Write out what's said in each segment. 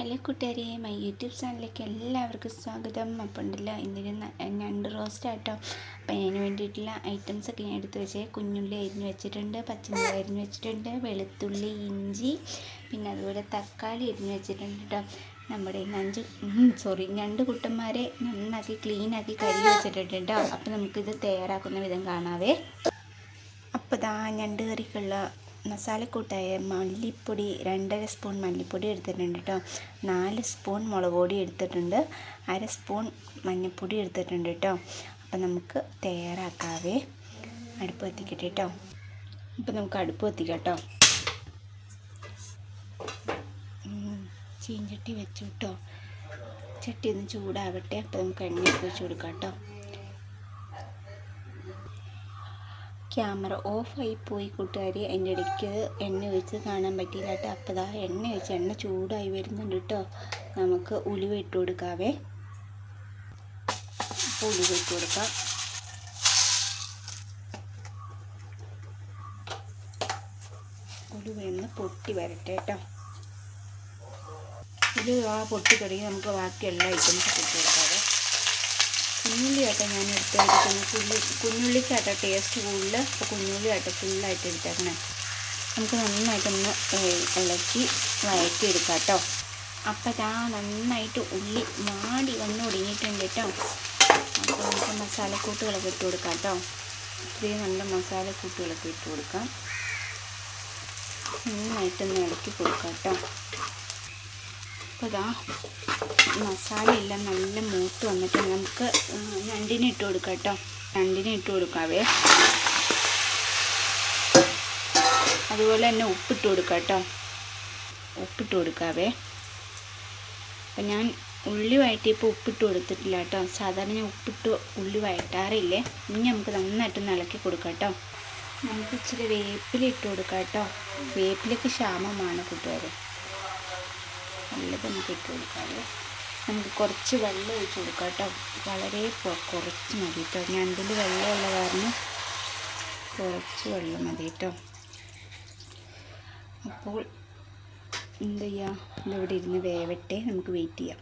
Hello കൂട്ടുകാരെ my YouTube ചാനലിലേക്ക് എല്ലാവർക്കും സ്വാഗതം. അപ്പം ഉണ്ടല്ലോ ഇന്നൊരു രണ്ട് റോസ്റ്റ് ആട്ടോ. അപ്പം അതിന് വേണ്ടിയിട്ടുള്ള ഐറ്റംസ് ഒക്കെ ഞാൻ എടുത്ത് വെച്ചേ. കുഞ്ഞുള്ളി അരിഞ്ഞ് വെച്ചിട്ടുണ്ട് പച്ചമുളക് അരിഞ്ഞ് വെച്ചിട്ടുണ്ട് വെളുത്തുള്ളി ഇഞ്ചി പിന്നെ അതുപോലെ തക്കാളി അരിഞ്ഞ് വെച്ചിട്ടുണ്ട് കേട്ടോ നമ്മുടെ അഞ്ച് സോറി രണ്ട് കുട്ടന്മാരെ നന്നാക്കി ക്ലീനാക്കി കഴുകി വെച്ചിട്ടുണ്ട് കേട്ടോ അപ്പം നമുക്കിത് തയ്യാറാക്കുന്ന വിധം കാണാവേ. അപ്പോൾ ഇതാ ഞണ്ട് കറിക്കുള്ള മസാലക്കൂട്ടായ മല്ലിപ്പൊടി രണ്ടര സ്പൂൺ മല്ലിപ്പൊടി എടുത്തിട്ടുണ്ട് കേട്ടോ നാല് സ്പൂൺ മുളക് പൊടി എടുത്തിട്ടുണ്ട്. അര സ്പൂൺ മഞ്ഞൾപ്പൊടി എടുത്തിട്ടുണ്ട് കേട്ടോ അപ്പം നമുക്ക് തയ്യാറാക്കാവേ. അടുപ്പ് കത്തിക്കട്ടെ കേട്ടോ ഇപ്പം നമുക്ക് അടുപ്പ് കത്തിക്കാം കേട്ടോ ചീഞ്ചട്ടി വെച്ചു കേട്ടോ ചട്ടി ഒന്ന് ചൂടാവട്ടെ. അപ്പം നമുക്ക് എണ്ണ വെച്ച് കൊടുക്കാം കേട്ടോ ക്യാമറ ഓഫായി പോയി കൂട്ടുകാരി അതിന്റെ ഇടയ്ക്ക് എണ്ണ ഒഴിച്ച് കാണാൻ പറ്റിയില്ല കേട്ടോ. അപ്പോൾ ദാ എണ്ണ ഒഴിച്ച് എണ്ണ ചൂടായി വരുന്നുണ്ട് കേട്ടോ. നമുക്ക് ഉലുവ ഇട്ട് കൊടുക്കാവേ. അപ്പോൾ ഉലുവ ഇട്ട് കൊടുക്കാം. ഉലുവയൊന്ന് പൊട്ടി വരട്ടെ കേട്ടോ. ഉലുവ ആ പൊട്ടി തുടങ്ങി നമുക്ക് ബാക്കി എല്ലാ ഐറ്റംസ് കൊടുക്കാവേ. കുഞ്ഞുള്ളി ആട്ടോ ഞാൻ എടുത്തെടുക്കുന്നത് കുഞ്ഞു കുഞ്ഞുള്ളിക്കായിട്ട് ടേസ്റ്റ് കൂടുതൽ അപ്പോൾ കുഞ്ഞുള്ളി ആട്ടോ ഫുള്ളായിട്ട് എടുത്തേക്കണേ. നമുക്ക് നന്നായിട്ടൊന്ന് ഇളക്കി ഇളക്കി വഴറ്റിയെടുക്കാം കേട്ടോ അപ്പം ഞാൻ നന്നായിട്ട് ഉള്ളി മാടി വന്ന് ഒടുങ്ങിയിട്ടുണ്ട് കേട്ടോ. അപ്പോൾ നമുക്ക് മസാലക്കൂട്ടുകളൊക്കെ ഇട്ട് കൊടുക്കാം കേട്ടോ ഇത്രയും നല്ല മസാലക്കൂട്ടുകളൊക്കെ ഇട്ട് കൊടുക്കാം. നന്നായിട്ടൊന്ന് ഇളക്കി കൊടുക്കാം കേട്ടോ അപ്പോൾ ഇതാ മസാലയെല്ലാം നല്ല മൂത്ത് വന്നിട്ട് നമുക്ക് രണ്ടിനെ ഇട്ട് കൊടുക്കാം കേട്ടോ രണ്ടിനെ ഇട്ട് കൊടുക്കാവേ. അതുപോലെ തന്നെ ഉപ്പിട്ട് കൊടുക്കാം കേട്ടോ ഉപ്പിട്ട് കൊടുക്കാവേ. അപ്പം ഞാൻ ഉള്ളി വഴറ്റിയപ്പോൾ ഉപ്പിട്ട് കൊടുത്തിട്ടില്ല കേട്ടോ സാധാരണ ഞാൻ ഉപ്പിട്ട് ഉള്ളി വഴറ്റാറില്ലേ? ഇനി നമുക്ക് നന്നായിട്ടൊന്ന് ഇളക്കി കൊടുക്കാം കേട്ടോ നമുക്ക് ഇച്ചിരി വേപ്പില ഇട്ട് കൊടുക്കാം കേട്ടോ വേപ്പിലൊക്കെ ക്ഷാമമാണ് കൂട്ടുകാരെ. നല്ലത് നമുക്ക് ഇട്ട് കൊടുക്കാമല്ലോ നമുക്ക് കുറച്ച് വെള്ളം ഒഴിച്ച് കൊടുക്കാം കേട്ടോ. വളരെ കുറച്ച് മതി കേട്ടോ. ഞാൻ ഞണ്ടിൽ വെള്ളമുള്ള കാരണം കുറച്ച് വെള്ളം മതി കേട്ടോ. അപ്പോൾ എന്ത് ചെയ്യുക ഇതിവിടെ ഇരുന്ന് വേവട്ടെ. നമുക്ക് വെയിറ്റ് ചെയ്യാം.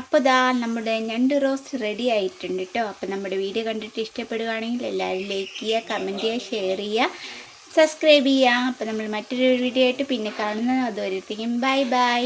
അപ്പോൾ ദാ നമ്മുടെ ഞണ്ട് റോസ്റ്റ് റെഡി ആയിട്ടുണ്ട് കേട്ടോ. അപ്പോൾ നമ്മുടെ വീഡിയോ കണ്ടിട്ട് ഇഷ്ടപ്പെടുകയാണെങ്കിൽ എല്ലാവരും ലൈക്ക് ചെയ്യുക കമന്റ് ചെയ്യുക ഷെയർ ചെയ്യുക. സബ്സ്ക്രൈബ് ചെയ്യുക അപ്പോൾ നമ്മൾ മറ്റൊരു വീഡിയോ ആയിട്ട് പിന്നെ കാണുന്നത് അതുവരെത്തേക്കും ബൈ ബൈ.